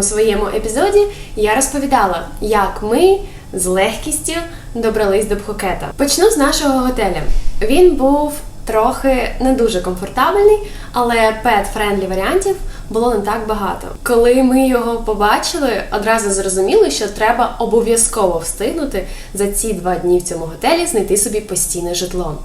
Усім! У своєму епізоді я розповідала, як ми з легкістю добрались до Пхукета. Почну з нашого готеля. Він був трохи не дуже комфортабельний, але pet-friendly варіантів було не так багато. Коли ми його побачили, одразу зрозуміли, що треба обов'язково встигнути за ці два дні в цьому готелі знайти собі постійне житло.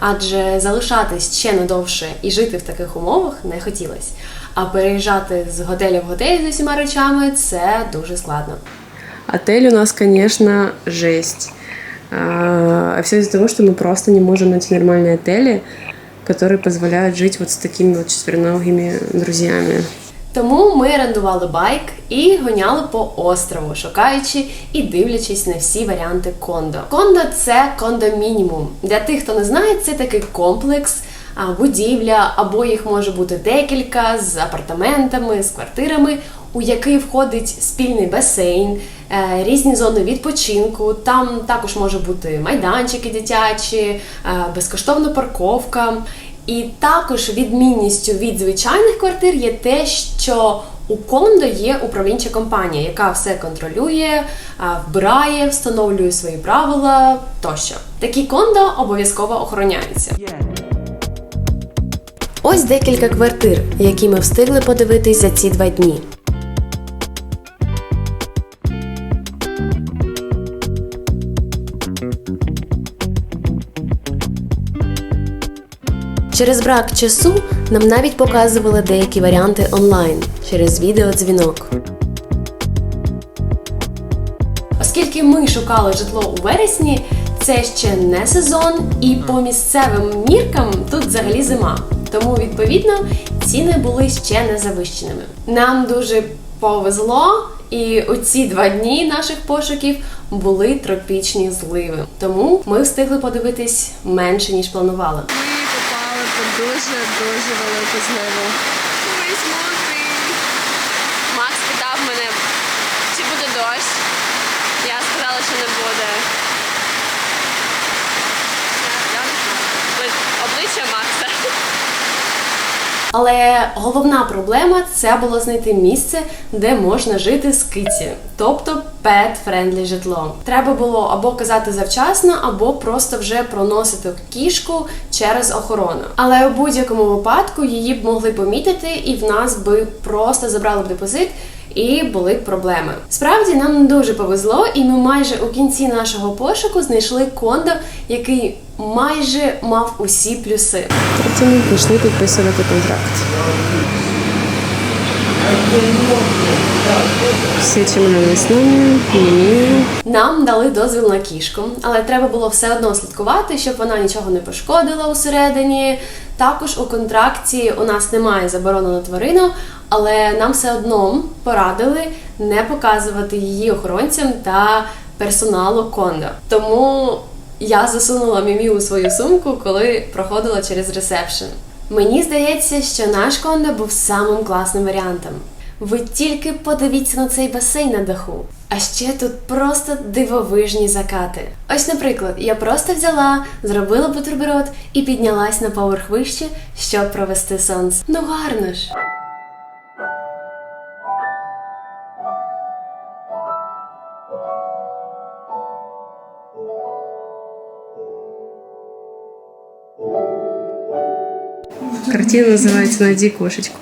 Адже залишатись ще надовше і жити в таких умовах не хотілося. А переїжджати з готелю в готель з усіма речами це дуже складно. Отель у нас, конечно, жесть. А все из-за того, что мы просто не можем найти нормальные отели, которые позволяют жить вот с такими вот четвероногими друзьями. Тому ми орендували байк і гоняли по острову, шукаючи і дивлячись на всі варіанти кондо. Кондо це кондомінімум. Для тих, хто не знає, це такий комплекс. Будівля, або їх може бути декілька з апартаментами, з квартирами, у який входить спільний басейн, е, різні зони відпочинку. Там також може бути майданчики дитячі, е, безкоштовна парковка. І також відмінністю від звичайних квартир є те, що у кондо є управлінча компанія, яка все контролює, вбирає, встановлює свої правила тощо. Такі кондо обов'язково охороняються. Ось декілька квартир, які ми встигли подивитись за ці два дні. Через брак часу нам навіть показували деякі варіанти онлайн через відеодзвінок. Оскільки ми шукали житло у вересні, це ще не сезон, і по місцевим міркам тут взагалі зима. Тому, відповідно, ціни були ще не завищеними. Нам дуже повезло, і у ці два дні наших пошуків були тропічні зливи. Тому ми встигли подивитись менше ніж планували. Ми попали під дуже-дуже велику зливу. Макс питав мене, чи буде дощ. Я сказала, що не буде. Я не знаю. Обличчя Макса. Але головна проблема це було знайти місце, де можна жити з киці, тобто pet-friendly житло. Треба було або казати завчасно, або просто вже проносити кішку через охорону. Але у будь-якому випадку її б могли помітити, і в нас би просто забрали б депозит. І були проблеми. Справді нам дуже повезло, і ми майже у кінці нашого пошуку знайшли кондо, який майже мав усі плюси. Потім ми пішли підписувати контракт. Всі чемодани з мені. Нам дали дозвіл на кішку, але треба було все одно слідкувати, щоб вона нічого не пошкодила усередині. Також у контракті у нас немає заборони на тварину, але нам все одно порадили не показувати її охоронцям та персоналу кондо. Тому я засунула мімі у свою сумку, коли проходила через ресепшн. Мені здається, що наш кондо був самим класним варіантом. Ви тільки подивіться на цей басейн на даху. А ще тут просто дивовижні закати. Ось, наприклад, я просто взяла, зробила бутерброд і піднялась на поверх вище, щоб провести сонце. Ну гарно ж. Картина називається Найди кошечку.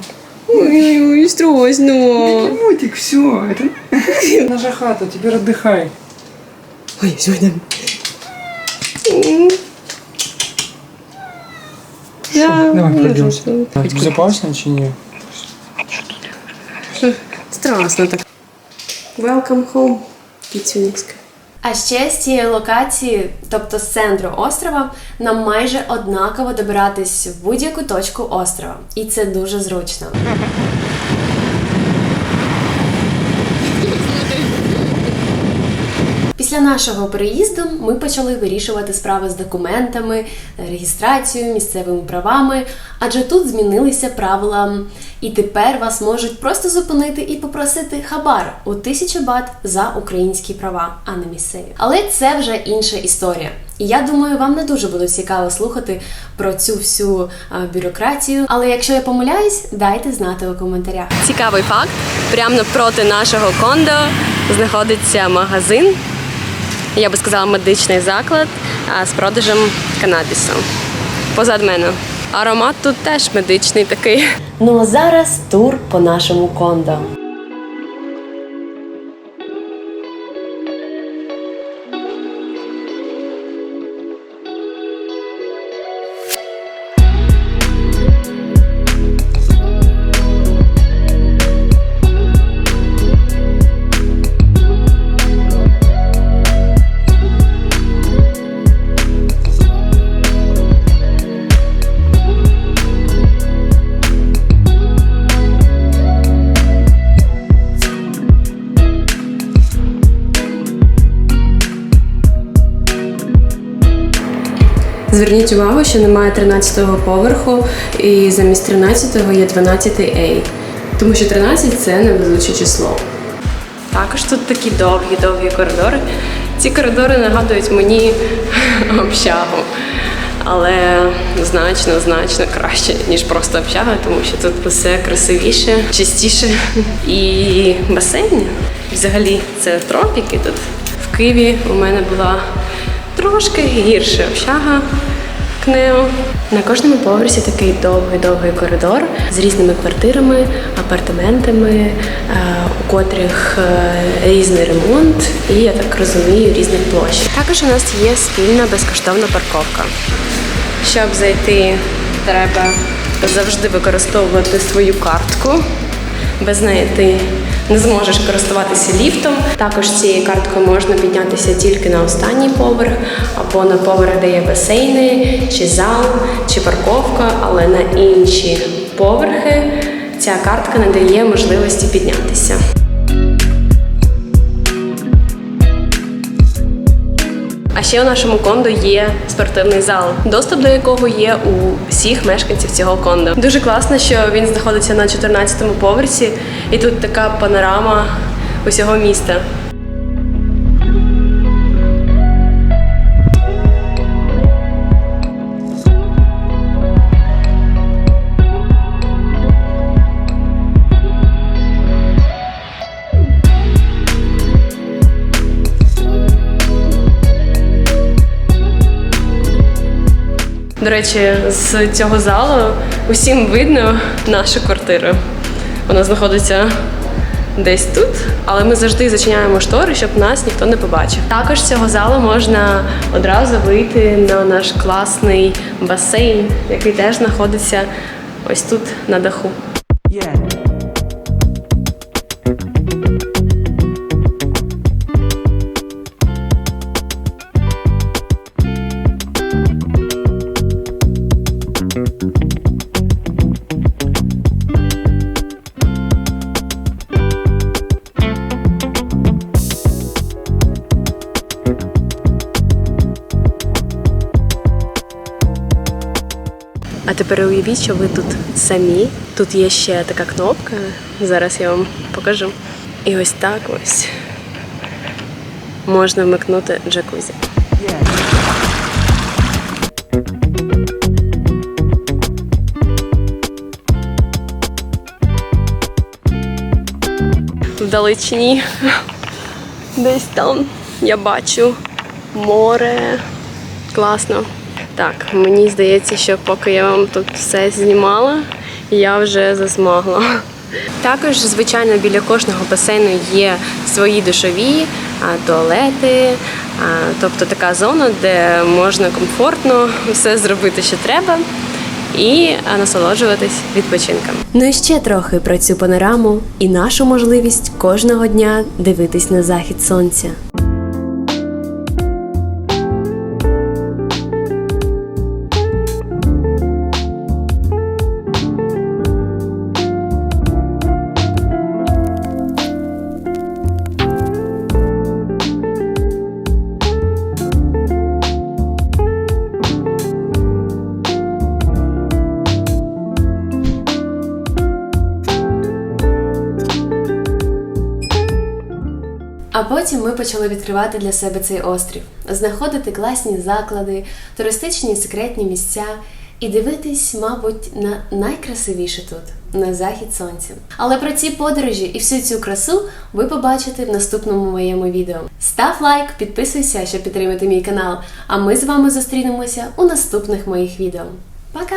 Ой-ой-ой, страшно. Мультик, все, это наша хата, теперь отдыхай. Ой, сьогодні. Да, Давай ну, пройдем. что? Безопасно чи ні? Страшно так. Welcome home, Кіцюнівська. А ще з цієї локації, тобто з центру острова, нам майже однаково добиратись в будь-яку точку острова, і це дуже зручно. Після нашого переїзду ми почали вирішувати справи з документами, реєстрацією, місцевими правами, адже тут змінилися правила, і тепер вас можуть просто зупинити і попросити хабар у тисячу бат за українські права, а не місцеві. Але це вже інша історія. І я думаю, вам не дуже буде цікаво слухати про цю всю бюрократію. Але якщо я помиляюсь, дайте знати у коментарях. Цікавий факт: прямо навпроти нашого кондо знаходиться магазин, я би сказала, медичний заклад з продажем канабісу. Позад мене. Аромат тут теж медичний такий. Ну а зараз тур по нашому кондо. Зверніть увагу, що немає 13-го поверху, і замість 13-го є 12A. Тому що 13 це невезуче число. Також тут такі довгі-довгі коридори. Ці коридори нагадують мені общагу. Але значно, значно краще, ніж просто общага, тому що тут все красивіше, чистіше. І басейн. Взагалі це тропіки тут. В Києві у мене була трошки гірша общага. Кнео. На кожному поверсі такий довгий-довгий коридор з різними квартирами, апартаментами, е, у котрих е, різний ремонт і, я так розумію, різних площ. Також у нас є спільна безкоштовна парковка. Щоб зайти, треба завжди використовувати свою картку. Без неї ти не зможеш користуватися ліфтом. Також цією карткою можна піднятися тільки на останній поверх, або на поверх, де є басейни, чи зал, чи парковка, але на інші поверхи ця картка не дає можливості піднятися. А ще у нашому кондо є спортивний зал, доступ до якого є у всіх мешканців цього кондо. Дуже класно, що він знаходиться на 14-му поверсі, і тут така панорама усього міста. До речі, з цього залу усім видно нашу квартиру. Вона знаходиться десь тут, але ми завжди зачиняємо штори, щоб нас ніхто не побачив. Також з цього залу можна одразу вийти на наш класний басейн, який теж знаходиться ось тут на даху. А тепер уявіть, що ви тут самі. Тут є ще така кнопка. Зараз я вам покажу. І ось так ось можна вмикнути джакузі. Вдалечині. Десь там я бачу море. Класно. Так, мені здається, що поки я вам тут все знімала, я вже засмагла. Також, звичайно, біля кожного басейну є свої душові, туалети, тобто така зона, де можна комфортно все зробити, що треба, і насолоджуватись відпочинком. Ну і ще трохи про цю панораму і нашу можливість кожного дня дивитись на захід сонця. А потім ми почали відкривати для себе цей острів, знаходити класні заклади, туристичні секретні місця і дивитись, мабуть, на найкрасивіше тут на захід сонця. Але про ці подорожі і всю цю красу ви побачите в наступному моєму відео. Став лайк, підписуйся, щоб підтримати мій канал. А ми з вами зустрінемося у наступних моїх відео. Пока!